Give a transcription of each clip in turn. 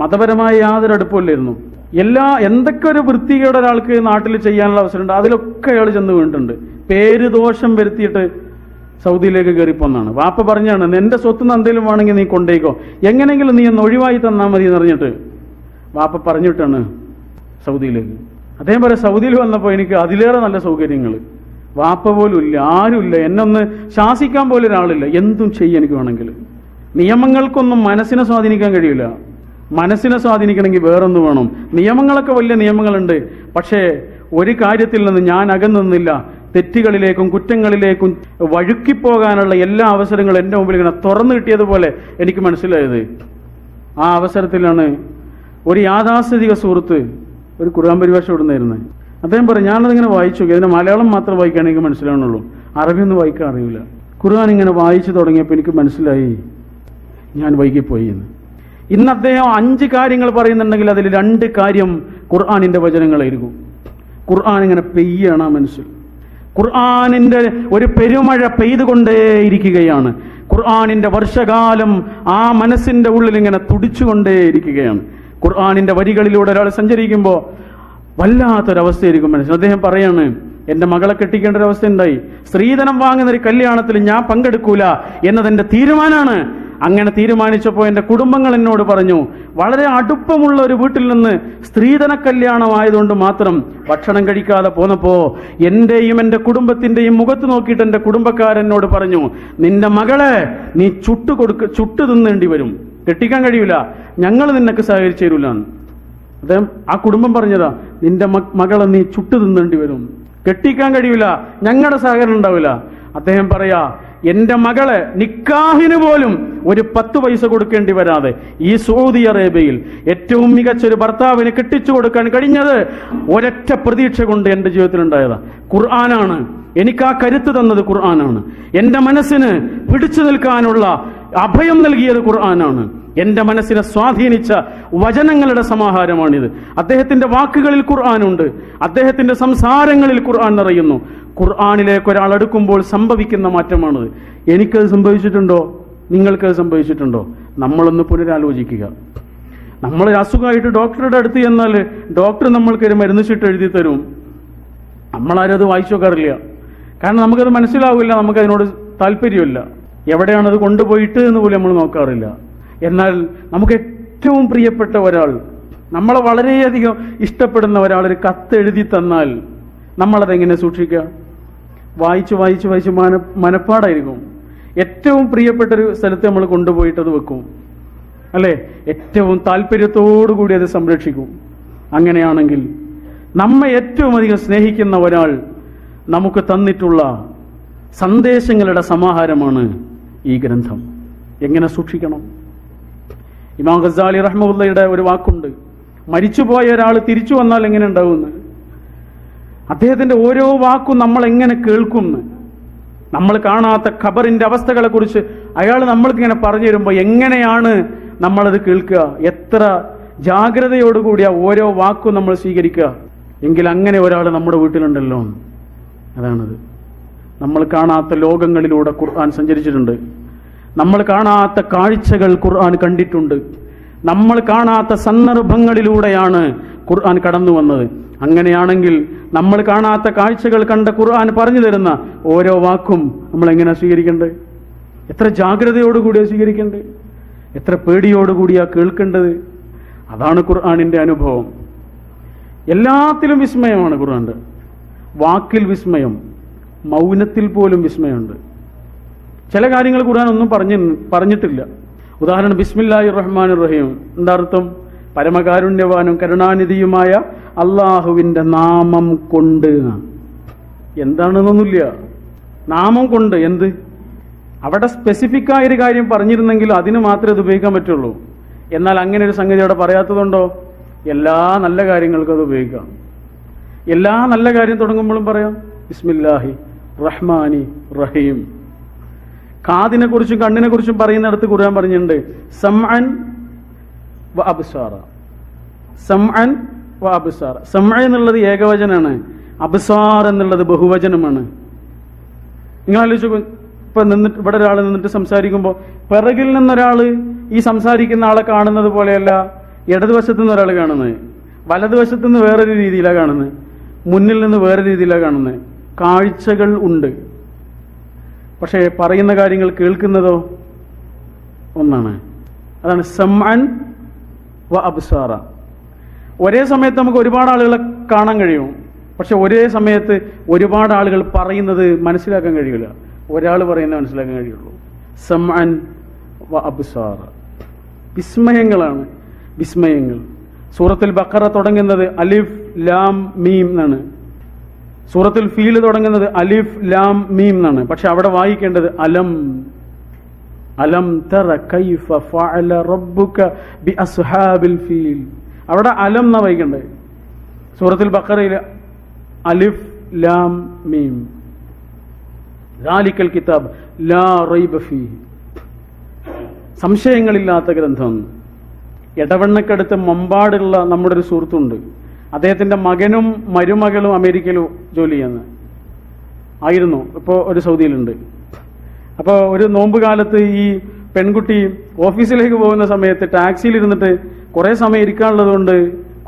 മതപരമായ യാതൊരു അടുപ്പമില്ലായിരുന്നു. എല്ലാ എന്തൊക്കെ ഒരു വൃത്തികേട് ഒരാൾക്ക് നാട്ടിൽ ചെയ്യാനുള്ള അവസരമുണ്ട് അതിലൊക്കെ അയാൾ ചെന്ന് വീണിട്ടുണ്ട്. പേര് ദോഷം വരുത്തിയിട്ട് സൗദിയിലേക്ക് കയറിപ്പോന്നാണ്. വാപ്പ പറഞ്ഞാണ് എന്റെ സ്വത്ത് എന്തെങ്കിലും വേണമെങ്കിൽ നീ കൊണ്ടേക്കോ എങ്ങനെങ്കിലും നീ ഒന്ന് ഒഴിവായി തന്നാൽ മതി എന്ന് പറഞ്ഞിട്ട് വാപ്പ പറഞ്ഞിട്ടാണ് സൗദിയിലേക്ക്. പറയാം സൗദിയിൽ വന്നപ്പോൾ എനിക്ക് അതിലേറെ നല്ല സൗകര്യങ്ങൾ. വാപ്പ പോലും ഇല്ല ആരുമില്ല എന്നെ ഒന്ന് ശാസിക്കാൻ പോലും ഒരാളില്ല. എന്തും ചെയ്യും എനിക്ക് വേണമെങ്കിൽ. നിയമങ്ങൾക്കൊന്നും മനസ്സിനെ സ്വാധീനിക്കാൻ കഴിയില്ല. മനസ്സിനെ സ്വാധീനിക്കണമെങ്കിൽ വേറൊന്ന് വേണം. നിയമങ്ങളൊക്കെ വലിയ നിയമങ്ങളുണ്ട്. പക്ഷേ ഒരു കാര്യത്തിൽ നിന്ന് ഞാൻ അകന്നു നിന്നില്ല. തെറ്റുകളിലേക്കും കുറ്റങ്ങളിലേക്കും വഴുക്കിപ്പോകാനുള്ള എല്ലാ അവസരങ്ങളും എന്റെ മുമ്പിൽ ഇങ്ങനെ തുറന്നു കിട്ടിയതുപോലെ എനിക്ക് മനസ്സിലായത്. ആ അവസരത്തിലാണ് ഒരു യാഥാസ്ഥിതിക സുഹൃത്ത് ഒരു ഖുർആൻ പരിഭാഷ ഇടുന്നായിരുന്നു അദ്ദേഹം പറയും ഞാനതിങ്ങനെ വായിച്ചു അതിന്റെ മലയാളം മാത്രം വായിക്കുകയാണെങ്കിൽ മനസ്സിലാവണുള്ളൂ അറബിയൊന്നും വായിക്കാൻ അറിയില്ല. ഖുർആൻ ഇങ്ങനെ വായിച്ചു തുടങ്ങിയപ്പോൾ എനിക്ക് മനസ്സിലായി. ഞാൻ വൈകിപ്പോയി എന്ന്. ഇന്ന് അദ്ദേഹം അഞ്ച് കാര്യങ്ങൾ പറയുന്നുണ്ടെങ്കിൽ അതിൽ രണ്ട് കാര്യം ഖുർആാനിന്റെ വചനങ്ങളായിരിക്കും ഖുർആൻ ഇങ്ങനെ പെയ്യാണ് ആ മനസ്സിൽ ഖുർആാനിന്റെ ഒരു പെരുമഴ പെയ്തുകൊണ്ടേയിരിക്കുകയാണ്. ഖുർആാനിന്റെ വർഷകാലം ആ മനസ്സിന്റെ ഉള്ളിൽ ഇങ്ങനെ തുടിച്ചുകൊണ്ടേയിരിക്കുകയാണ്. ഖുർആാനിന്റെ വരികളിലൂടെ ഒരാൾ സഞ്ചരിക്കുമ്പോൾ വല്ലാത്തൊരവസ്ഥയായിരിക്കും മനസ്സിൽ അദ്ദേഹം പറയാണ് എന്റെ മകളെ കെട്ടിക്കേണ്ട ഒരു അവസ്ഥ ഉണ്ടായി സ്ത്രീധനം വാങ്ങുന്ന ഒരു കല്യാണത്തിൽ ഞാൻ പങ്കെടുക്കൂല എന്നതെന്റെ തീരുമാനമാണ് അങ്ങനെ തീരുമാനിച്ചപ്പോൾ എന്റെ കുടുംബങ്ങൾ എന്നോട് പറഞ്ഞു വളരെ അടുപ്പമുള്ള ഒരു വീട്ടിൽ നിന്ന് സ്ത്രീധന കല്യാണമായതുകൊണ്ട് മാത്രം ഭക്ഷണം കഴിക്കാതെ പോന്നപ്പോൾ എന്റെയും എന്റെ കുടുംബത്തിന്റെയും മുഖത്ത് നോക്കിയിട്ട് എന്റെ കുടുംബക്കാരെന്നോട് പറഞ്ഞു നിന്റെ മകളെ നീ ചുട്ടു കൊടുക്ക ചുട്ടു തിന്നേണ്ടി വരും. കെട്ടിക്കാൻ കഴിയൂല. ഞങ്ങൾ നിനക്ക് സഹകരിച്ചു തരൂലാണ് അദ്ദേഹം ആ കുടുംബം പറഞ്ഞതാ നിന്റെ മകളെ നീ ചുട്ടു തിന്നേണ്ടി വരും. കെട്ടിക്കാൻ കഴിയൂല. ഞങ്ങളുടെ സഹകരണം ഉണ്ടാവില്ല. അദ്ദേഹം പറയാ എന്റെ മകളെ നിക്കാഹിന് പോലും ഒരു പത്ത് പൈസ കൊടുക്കേണ്ടി വരാതെ ഈ സൗദി അറേബ്യയിൽ ഏറ്റവും മികച്ച ഒരു ഭർത്താവിന് കെട്ടിച്ചു കൊടുക്കാൻ കഴിഞ്ഞത് ഒരൊറ്റ പ്രതീക്ഷ കൊണ്ട് എന്റെ ജീവിതത്തിൽ ഉണ്ടായതാ ഖുർആനാണ്. എനിക്ക് ആ കരുത്ത് തന്നത് ഖുർആനാണ്. എന്റെ മനസ്സിന് പിടിച്ചു നിൽക്കാനുള്ള അഭയം നൽകിയത് ഖുർആനാണ്. എന്റെ മനസ്സിനെ സ്വാധീനിച്ച വചനങ്ങളുടെ സമാഹാരമാണിത്. അദ്ദേഹത്തിന്റെ വാക്കുകളിൽ ഖുർആാനുണ്ട്. അദ്ദേഹത്തിന്റെ സംസാരങ്ങളിൽ ഖുർആൻ നിറയുന്നു. ഖുർആാനിലേക്ക് ഒരാൾ അടുക്കുമ്പോൾ സംഭവിക്കുന്ന മാറ്റമാണിത്. എനിക്കത് സംഭവിച്ചിട്ടുണ്ടോ? നിങ്ങൾക്കത് സംഭവിച്ചിട്ടുണ്ടോ? നമ്മളൊന്ന് പുനരാലോചിക്കുക. നമ്മൾ അസുഖമായിട്ട് ഡോക്ടറുടെ അടുത്ത് ചെന്നാൽ ഡോക്ടർ നമ്മൾക്കൊരു മരുന്ന് ചീട്ട് എഴുതി തരും. നമ്മളാരും അത് വായിച്ചു നോക്കാറില്ല. കാരണം നമുക്കത് മനസ്സിലാവില്ല നമുക്കതിനോട് താല്പര്യമില്ല. എവിടെയാണ് അത് കൊണ്ടുപോയിട്ട് എന്ന് പോലും നമ്മൾ നോക്കാറില്ല. എന്നാൽ നമുക്ക് ഏറ്റവും പ്രിയപ്പെട്ട ഒരാൾ നമ്മളെ വളരെയധികം ഇഷ്ടപ്പെടുന്ന ഒരാൾ ഒരു കത്ത് എഴുതി തന്നാൽ നമ്മളതെങ്ങനെ സൂക്ഷിക്കുക? വായിച്ച് വായിച്ച് വായിച്ച് മന മനപ്പാടായിരിക്കും. ഏറ്റവും പ്രിയപ്പെട്ട ഒരു സ്ഥലത്ത് നമ്മൾ കൊണ്ടുപോയിട്ട് അത് വെക്കും. അല്ലേ? ഏറ്റവും താല്പര്യത്തോടു കൂടി അത് സംരക്ഷിക്കും. അങ്ങനെയാണെങ്കിൽ നമ്മെ ഏറ്റവും അധികം സ്നേഹിക്കുന്ന ഒരാൾ നമുക്ക് തന്നിട്ടുള്ള സന്ദേശങ്ങളുടെ സമാഹാരമാണ് ഈ ഗ്രന്ഥം എങ്ങനെ സൂക്ഷിക്കണം? ഇമാം ഖസാലി റഹ്മുള്ളയുടെ ഒരു വാക്കുണ്ട് മരിച്ചുപോയ ഒരാൾ തിരിച്ചു വന്നാൽ എങ്ങനെ ഉണ്ടാവുമെന്ന്? അദ്ദേഹത്തിന്റെ ഓരോ വാക്കും നമ്മൾ എങ്ങനെ കേൾക്കുമെന്ന്. നമ്മൾ കാണാത്ത ഖബറിന്റെ അവസ്ഥകളെ കുറിച്ച് അയാൾ നമ്മൾക്ക് ഇങ്ങനെ പറഞ്ഞു തരുമ്പോൾ എങ്ങനെയാണ് നമ്മളത് കേൾക്കുക? എത്ര ജാഗ്രതയോടുകൂടിയ ഓരോ വാക്കും നമ്മൾ സ്വീകരിക്കുക? എങ്കിൽ അങ്ങനെ ഒരാൾ നമ്മുടെ വീട്ടിലുണ്ടല്ലോ. അതാണത്. നമ്മൾ കാണാത്ത ലോകങ്ങളിലൂടെ ഖുർആൻ സഞ്ചരിച്ചിട്ടുണ്ട്. നമ്മൾ കാണാത്ത കാഴ്ചകൾ ഖുർആൻ കണ്ടിട്ടുണ്ട്. നമ്മൾ കാണാത്ത സന്ദർഭങ്ങളിലൂടെയാണ് ഖുർആൻ കടന്നു വന്നത്. അങ്ങനെയാണെങ്കിൽ നമ്മൾ കാണാത്ത കാഴ്ചകൾ കണ്ട ഖുർആൻ പറഞ്ഞു തരുന്ന ഓരോ വാക്കും നമ്മൾ എങ്ങനെ സ്വീകരിക്കേണ്ടത്? എത്ര ജാഗ്രതയോടുകൂടിയാണ് സ്വീകരിക്കേണ്ടത്? എത്ര പേടിയോടുകൂടിയാണ് കേൾക്കേണ്ടത്? അതാണ് ഖുർആാനിന്റെ അനുഭവം. എല്ലാത്തിലും വിസ്മയമാണ് ഖുർആാന്റെ വാക്കിൽ വിസ്മയം. മൗനത്തിൽ പോലും വിസ്മയമുണ്ട്. ചില കാര്യങ്ങൾ ഖുർആൻ ഒന്നും പറഞ്ഞു പറഞ്ഞിട്ടില്ല. ഉദാഹരണം ബിസ്മില്ലാഹി റഹ്മാൻ റഹീം എന്താ അർത്ഥം പരമകാരുണ്യവാനും കരുണാനിധിയുമായ അള്ളാഹുവിന്റെ നാമം കൊണ്ട് എന്താണെന്നൊന്നുമില്ല. നാമം കൊണ്ട് എന്ത്? അവിടെ സ്പെസിഫിക് ആയ ഒരു കാര്യം പറഞ്ഞിരുന്നെങ്കിൽ അതിന് മാത്രമേ ഇത് ഉപയോഗിക്കാൻ പറ്റുള്ളൂ. എന്നാൽ അങ്ങനെ ഒരു സംഗതി അവിടെ പറയാത്തതുണ്ടോ? എല്ലാ നല്ല കാര്യങ്ങൾക്കും അത് ഉപയോഗിക്കാം. എല്ലാ നല്ല കാര്യം തുടങ്ങുമ്പോഴും പറയാം ബിസ്മില്ലാഹി. റഹ്മാനി റഹീം. കാതിനെ കുറിച്ചും കണ്ണിനെ കുറിച്ചും പറയുന്നിടത്ത് ഖുർആൻ പറഞ്ഞിട്ടുണ്ട് സംഅൻ എന്നുള്ളത് ഏകവചനാണ് അബ്സാർ എന്നുള്ളത് ബഹുവചനമാണ്. നിങ്ങൾ ആലോചിച്ചു ഇപ്പൊ നിന്നിട്ട് ഇവിടെ ഒരാൾ നിന്നിട്ട് സംസാരിക്കുമ്പോൾ പിറകിൽ നിന്നൊരാൾ ഈ സംസാരിക്കുന്ന ആളെ കാണുന്നത് പോലെയല്ല ഇടതുവശത്തു നിന്ന് ഒരാൾ കാണുന്നത്. വലതുവശത്തു നിന്ന് വേറൊരു രീതിയിലാണ് കാണുന്നത്. മുന്നിൽ നിന്ന് വേറെ രീതിയിലാണ് കാണുന്നത്. കാഴ്ചകൾ ഉണ്ട്. പക്ഷേ പറയുന്ന കാര്യങ്ങൾ കേൾക്കുന്നതോ ഒന്നാണ്. അതാണ് സമ്മാൻ വ അബ്സാറ. ഒരേ സമയത്ത് നമുക്ക് ഒരുപാട് ആളുകളെ കാണാൻ കഴിയും. പക്ഷെ ഒരേ സമയത്ത് ഒരുപാട് ആളുകൾ പറയുന്നത് മനസ്സിലാക്കാൻ കഴിയില്ല. ഒരാൾ പറയുന്നത് മനസ്സിലാക്കാൻ കഴിയുള്ളൂ. സമ്മാൻ വ അബ്സാറ. വിസ്മയങ്ങളാണ് വിസ്മയങ്ങൾ. സൂറത്തിൽ ബക്കറ തുടങ്ങുന്നത് അലിഫ് ലാം മീം എന്നാണ്. സൂറത്തിൽ ഫീൽ തുടങ്ങുന്നത് അലിഫ് ലാം മീം എന്നാണ്. പക്ഷെ അവിടെ വായിക്കേണ്ടത് അലം. അലം തറ കൈഫ ഫഅല റബ്ബുക ബി അസ്ഹാബിൽ ഫീൽ. അവിടെ അലം എന്നാ വായിക്കേണ്ടത് സൂറത്തിൽ ബക്കറയിൽ അലിഫ് ലാം മീം. ലാലിക്കൽ കിതാബ് ലാ റൈബ ഫീ സംശയങ്ങളില്ലാത്ത ഗ്രന്ഥം. ഇടവണ്ണക്കടുത്ത് മമ്പാടുള്ള നമ്മുടെ ഒരു സുഹൃത്തുണ്ട്. അദ്ദേഹത്തിന്റെ മകനും മരുമകളും അമേരിക്കയിൽ ജോലി ചെയ്യുന്നത് ആയിരുന്നു. ഇപ്പോൾ ഒരു സൗദിയിലുണ്ട്. അപ്പോൾ ഒരു നോമ്പ് കാലത്ത് ഈ പെൺകുട്ടി ഓഫീസിലേക്ക് പോകുന്ന സമയത്ത് ടാക്സിയിൽ ഇരുന്നിട്ട് കുറേ സമയം ഇരിക്കാനുള്ളത് കൊണ്ട്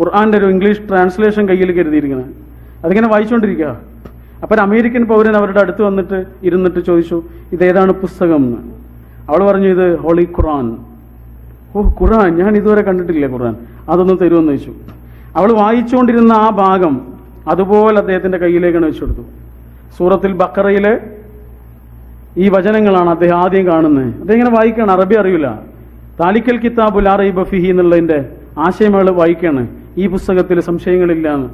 ഖുർആന്റെ ഒരു ഇംഗ്ലീഷ് ട്രാൻസ്ലേഷൻ കയ്യിൽ കരുതിയിരിക്കുന്നത് അതിങ്ങനെ വായിച്ചുകൊണ്ടിരിക്കുക അപ്പോൾ ഒരു അമേരിക്കൻ പൗരൻ അവരുടെ അടുത്ത് വന്നിട്ട് ഇരുന്നിട്ട് ചോദിച്ചു ഇതേതാണ് പുസ്തകം? എന്ന്. അവൾ പറഞ്ഞു ഇത് ഹോളി ഖുർആൻ. ഓ ഖുർആൻ? ഞാൻ ഇതുവരെ കണ്ടിട്ടില്ല ഖുറാൻ അതൊന്ന് തരുമെന്ന് ചോദിച്ചു. അവൾ വായിച്ചുകൊണ്ടിരുന്ന ആ ഭാഗം അതുപോലെ അദ്ദേഹത്തിന്റെ കയ്യിലേക്കാണ് കൊടുത്തു. സൂറത്തിൽ ബക്കറയിലെ ഈ വചനങ്ങളാണ് അദ്ദേഹം ആദ്യം കാണുന്നത്. അദ്ദേഹം ഇങ്ങനെ വായിക്കുകയാണ് അറബി അറിയില്ല. താലിക്കൽ കിതാബുൽ അറൈബ ഫിഹി എന്നുള്ളതിന്റെ ആശയം അവൾ വായിക്കുകയാണ്. ഈ പുസ്തകത്തിൽ സംശയങ്ങളില്ല എന്ന്.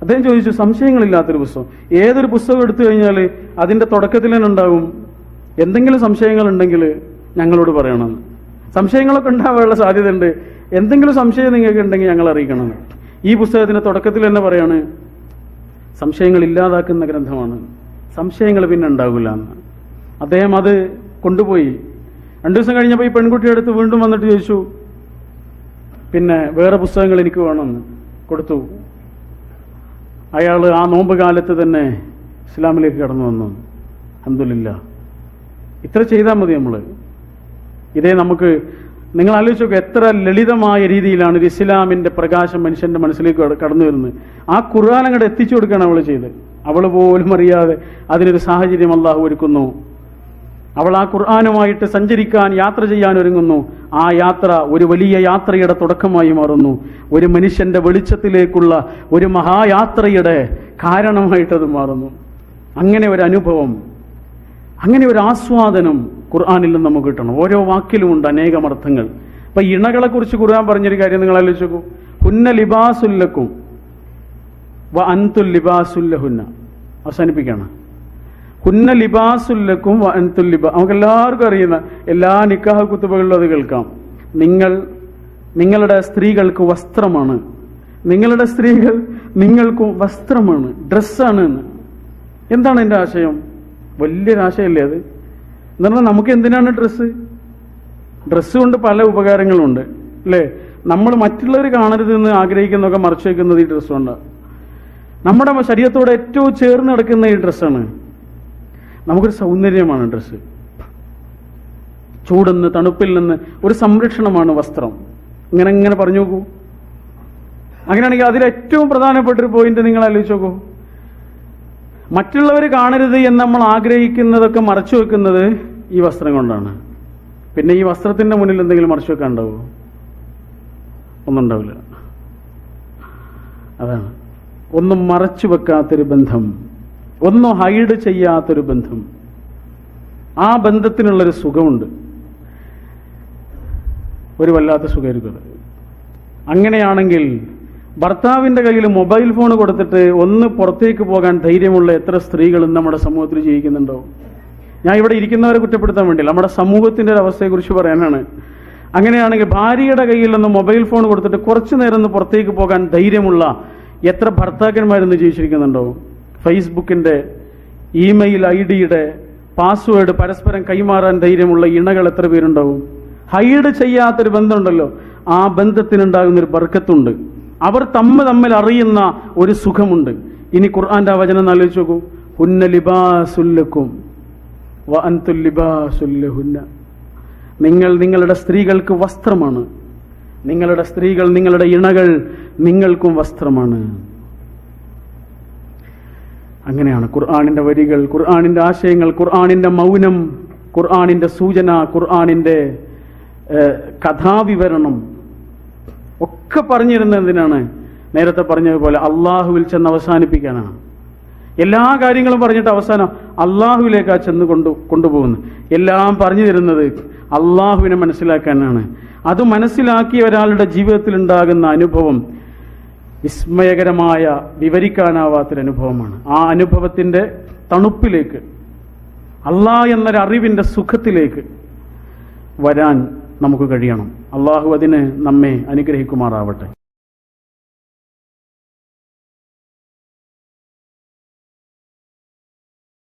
അദ്ദേഹം ചോദിച്ചു സംശയങ്ങളില്ലാത്തൊരു പുസ്തകം. ഏതൊരു പുസ്തകം എടുത്തു കഴിഞ്ഞാൽ അതിന്റെ തുടക്കത്തിൽ തന്നെ ഉണ്ടാകും എന്തെങ്കിലും സംശയങ്ങൾ ഉണ്ടെങ്കിൽ ഞങ്ങളോട് പറയണമെന്ന് സംശയങ്ങളൊക്കെ ഉണ്ടാവാനുള്ള സാധ്യതയുണ്ട്. എന്തെങ്കിലും സംശയം നിങ്ങൾക്ക് ഉണ്ടെങ്കിൽ ഞങ്ങൾ അറിയിക്കണം. ഈ പുസ്തകത്തിന്റെ തുടക്കത്തിൽ തന്നെ പറയാണ് സംശയങ്ങൾ ഇല്ലാതാക്കുന്ന ഗ്രന്ഥമാണ്. സംശയങ്ങൾ പിന്നെ ഉണ്ടാകില്ല എന്ന്. അദ്ദേഹം അത് കൊണ്ടുപോയി. രണ്ടു ദിവസം കഴിഞ്ഞപ്പോൾ ഈ പെൺകുട്ടിയുടെ അടുത്ത് വീണ്ടും വന്നിട്ട് ചോദിച്ചു പിന്നെ വേറെ പുസ്തകങ്ങൾ എനിക്ക് വേണമെന്ന് കൊടുത്തു. അയാൾ ആ നോമ്പ് കാലത്ത് തന്നെ ഇസ്ലാമിലേക്ക് കടന്നു വന്നു. അഹമ്മദില്ല ഇത്ര ചെയ്താൽ മതി നമ്മൾ ഇതേ നമുക്ക് നിങ്ങൾ ആലോചിച്ച് നോക്കുക എത്ര ലളിതമായ രീതിയിലാണ് ഒരു ഇസ്ലാമിന്റെ പ്രകാശം മനുഷ്യന്റെ മനസ്സിലേക്ക് കട- കടന്നു വരുന്നത്. ആ ഖുർആൻ അങ്ങോട്ട് എത്തിച്ചു കൊടുക്കുകയാണ് അവൾ ചെയ്ത് അവൾ പോലും അറിയാതെ അതിനൊരു സാഹചര്യം അള്ളാഹു ഒരുക്കുന്നു. അവൾ ആ ഖുർആാനുമായിട്ട് സഞ്ചരിക്കാൻ യാത്ര ചെയ്യാൻ ഒരുങ്ങുന്നു. ആ യാത്ര ഒരു വലിയ യാത്രയുടെ തുടക്കമായി മാറുന്നു. ഒരു മനുഷ്യന്റെ വെളിച്ചത്തിലേക്കുള്ള ഒരു മഹായാത്രയുടെ കാരണമായിട്ടത് മാറുന്നു. അങ്ങനെ ഒരു അനുഭവം അങ്ങനെ ഒരു ആസ്വാദനം ഖുർആാനിൽ നിന്ന് നമുക്ക് കിട്ടണം. ഓരോ വാക്കിലുമുണ്ട് അനേകം അർത്ഥങ്ങൾ. അപ്പൊ ഇണകളെ കുറിച്ച് ഖുർആൻ പറഞ്ഞൊരു കാര്യം നിങ്ങൾ ആലോചിച്ചു ഹുന്ന ലിബാസുല്ലക്കും വ അൻതുൽ ലിബാസുല്ലഹുന്ന. അവസാനിപ്പിക്കണം ഹുന്ന ലിബാസുല്ലക്കും വ അൻതുൽ ലിബാ നമുക്ക് എല്ലാവർക്കും അറിയുന്ന എല്ലാ നിക്കാഹ കുത്തുബകളിലും അത് കേൾക്കാം. നിങ്ങൾ നിങ്ങളുടെ സ്ത്രീകൾക്ക് വസ്ത്രമാണ്. നിങ്ങളുടെ സ്ത്രീകൾ നിങ്ങൾക്കും വസ്ത്രമാണ്. ഡ്രസ്സാണ് എന്താണ് എന്റെ ആശയം? വലിയൊരു ആശയമല്ലേ അത്? എന്ന് പറഞ്ഞാൽ നമുക്ക് എന്തിനാണ് ഡ്രസ്സ് ഡ്രസ്സ് കൊണ്ട് പല ഉപകാരങ്ങളുണ്ട് അല്ലേ? നമ്മൾ മറ്റുള്ളവർ കാണരുത് എന്ന് ആഗ്രഹിക്കുന്നതൊക്കെ മറച്ചു വെക്കുന്നത് ഈ ഡ്രസ്സ് കൊണ്ടാണ് നമ്മുടെ ശരീരത്തോട് ഏറ്റവും ചേർന്ന് നടക്കുന്ന ഈ ഡ്രസ്സാണ് നമുക്കൊരു സൗന്ദര്യമാണ് ഡ്രസ്സ് ചൂടെന്ന് തണുപ്പിൽ നിന്ന് ഒരു സംരക്ഷണമാണ് വസ്ത്രം. ഇങ്ങനെ ഇങ്ങനെ പറഞ്ഞു നോക്കൂ. അങ്ങനെയാണെങ്കിൽ അതിൽ ഏറ്റവും പ്രധാനപ്പെട്ട ഒരു പോയിന്റ് നിങ്ങൾ ആലോചിച്ച് നോക്കൂ. മറ്റുള്ളവർ കാണരുത് എന്ന് നമ്മൾ ആഗ്രഹിക്കുന്നതൊക്കെ മറച്ചു വെക്കുന്നത് ഈ വസ്ത്രം കൊണ്ടാണ്. പിന്നെ ഈ വസ്ത്രത്തിന്റെ മുന്നിൽ എന്തെങ്കിലും മറച്ചു വെക്കാൻ ഒന്നും ഉണ്ടാവില്ല അതാണ്. ഒന്നും മറച്ചു വെക്കാത്തൊരു ബന്ധം. ഒന്നും ഹൈഡ് ചെയ്യാത്തൊരു ബന്ധം. ആ ബന്ധത്തിനുള്ളൊരു സുഖമുണ്ട്. ഒരു വല്ലാത്ത സുഖമായിരിക്കും അങ്ങനെയാണെങ്കിൽ ഭർത്താവിന്റെ കയ്യിൽ മൊബൈൽ ഫോൺ കൊടുത്തിട്ട് ഒന്ന് പുറത്തേക്ക് പോകാൻ ധൈര്യമുള്ള എത്ര സ്ത്രീകളും നമ്മുടെ സമൂഹത്തിൽ ജീവിക്കുന്നുണ്ടോ? ഞാൻ ഇവിടെ ഇരിക്കുന്നവരെ കുറ്റപ്പെടുത്താൻ വേണ്ടിയില്ല നമ്മുടെ സമൂഹത്തിന്റെ ഒരു അവസ്ഥയെക്കുറിച്ച് പറയാനാണ്. അങ്ങനെയാണെങ്കിൽ ഭാര്യയുടെ കയ്യിൽ നിന്ന് മൊബൈൽ ഫോൺ കൊടുത്തിട്ട് കുറച്ചു നേരം ഒന്ന് പുറത്തേക്ക് പോകാൻ ധൈര്യമുള്ള എത്ര ഭർത്താക്കന്മാരെന്ന് ജീവിച്ചിരിക്കുന്നുണ്ടോ? ഫേസ്ബുക്കിന്റെ ഇമെയിൽ ഐ ഡിയുടെ പാസ്വേഡ് പരസ്പരം കൈമാറാൻ ധൈര്യമുള്ള ഇണകൾ എത്ര പേരുണ്ടാവും? ഹൈഡ് ചെയ്യാത്തൊരു ബന്ധമുണ്ടല്ലോ. ആ ബന്ധത്തിനുണ്ടാകുന്നൊരു ബർക്കത്തുണ്ട്. അവർ തമ്മ തമ്മിൽ അറിയുന്ന ഒരു സുഖമുണ്ട്. ഇനി ഖുർആന്റെ ആ വചനം ആലോചിച്ച് നോക്കൂ. ഹുന്ന ലിബാസുല്ലക്കും ലിബാസുല്ലഹുന്ന നിങ്ങൾ നിങ്ങളുടെ സ്ത്രീകൾക്ക് വസ്ത്രമാണ്. നിങ്ങളുടെ സ്ത്രീകൾ നിങ്ങളുടെ ഇണകൾ നിങ്ങൾക്കും വസ്ത്രമാണ്. അങ്ങനെയാണ് ഖുർആാനിന്റെ വരികൾ ഖുർആാനിന്റെ ആശയങ്ങൾ ഖുർആാനിന്റെ മൗനം ഖുർആാനിന്റെ സൂചന ഖുർആാനിന്റെ കഥാവിവരണം. ഒക്കെ പറഞ്ഞിരുന്നത് എന്തിനാണ്? നേരത്തെ പറഞ്ഞതുപോലെ അള്ളാഹുവിൽ ചെന്ന് അവസാനിപ്പിക്കാനാണ്. എല്ലാ കാര്യങ്ങളും പറഞ്ഞിട്ട് അവസാനം അള്ളാഹുവിലേക്കാ ചെന്ന് കൊണ്ടു കൊണ്ടുപോകുന്നു. എല്ലാം പറഞ്ഞു തരുന്നത് അള്ളാഹുവിനെ മനസ്സിലാക്കാനാണ്. അത് മനസ്സിലാക്കിയ ഒരാളുടെ ജീവിതത്തിൽ ഉണ്ടാകുന്ന അനുഭവം വിസ്മയകരമായ വിവരിക്കാനാവാത്തൊരനുഭവമാണ് ആ അനുഭവത്തിന്റെ തണുപ്പിലേക്ക് അള്ളാഹ് എന്നൊരറിവിന്റെ സുഖത്തിലേക്ക് വരാൻ നമുക്ക് കഴിയണം. അള്ളാഹു അതിന് നമ്മെ അനുഗ്രഹിക്കുമാറാവട്ടെ.